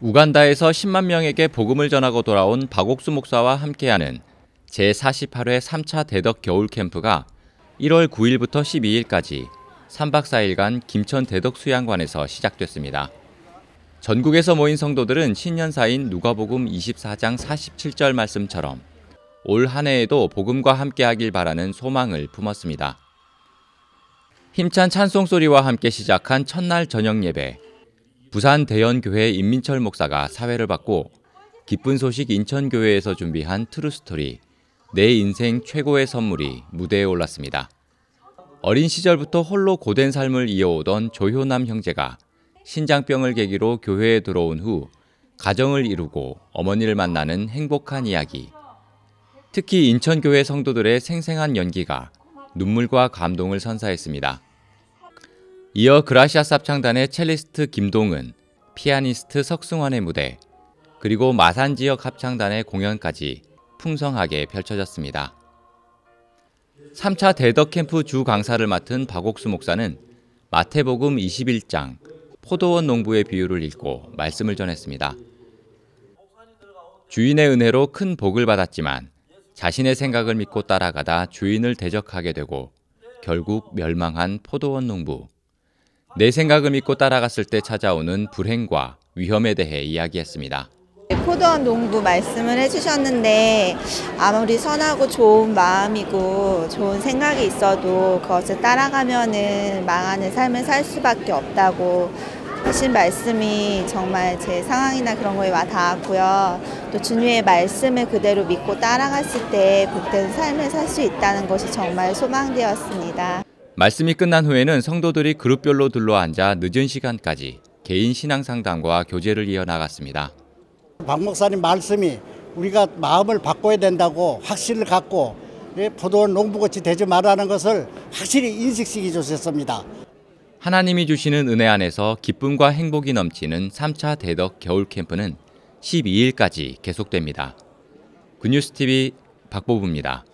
우간다에서 10만 명에게 복음을 전하고 돌아온 박옥수 목사와 함께하는 제48회 3차 대덕 겨울 캠프가 1월 9일부터 12일까지 3박 4일간 김천 대덕 수양관에서 시작됐습니다. 전국에서 모인 성도들은 신년사인 누가복음 24장 47절 말씀처럼 올 한 해에도 복음과 함께하길 바라는 소망을 품었습니다. 힘찬 찬송 소리와 함께 시작한 첫날 저녁 예배. 부산 대연교회 임민철 목사가 사회를 받고 기쁜 소식 인천교회에서 준비한 트루스토리 내 인생 최고의 선물이 무대에 올랐습니다. 어린 시절부터 홀로 고된 삶을 이어오던 조효남 형제가 신장병을 계기로 교회에 들어온 후 가정을 이루고 어머니를 만나는 행복한 이야기. 특히 인천교회 성도들의 생생한 연기가 눈물과 감동을 선사했습니다. 이어 그라시아 쌉창단의 첼리스트 김동은, 피아니스트 석승환의 무대, 그리고 마산 지역 합창단의 공연까지 풍성하게 펼쳐졌습니다. 3차 대덕 캠프 주 강사를 맡은 박옥수 목사는 마태복음 21장 포도원 농부의 비유를 읽고 말씀을 전했습니다. 주인의 은혜로 큰 복을 받았지만 자신의 생각을 믿고 따라가다 주인을 대적하게 되고 결국 멸망한 포도원 농부. 내 생각을 믿고 따라갔을 때 찾아오는 불행과 위험에 대해 이야기했습니다. 포도원 농부 말씀을 해주셨는데 아무리 선하고 좋은 마음이고 좋은 생각이 있어도 그것을 따라가면은 망하는 삶을 살 수밖에 없다고 하신 말씀이 정말 제 상황이나 그런 거에 와 닿았고요. 또 주님의 말씀을 그대로 믿고 따라갔을 때 복된 삶을 살 수 있다는 것이 정말 소망되었습니다. 말씀이 끝난 후에는 성도들이 그룹별로 둘러앉아 늦은 시간까지 개인 신앙 상담과 교제를 이어나갔습니다. 박 목사님 말씀이 우리가 마음을 바꿔야 된다고 확신을 갖고 포도원 농부같이 되지 말라는 것을 확실히 인식시켜 주셨습니다. 하나님이 주시는 은혜 안에서 기쁨과 행복이 넘치는 3차 대덕 겨울 캠프는 12일까지 계속됩니다. 굿뉴스TV 박보부입니다.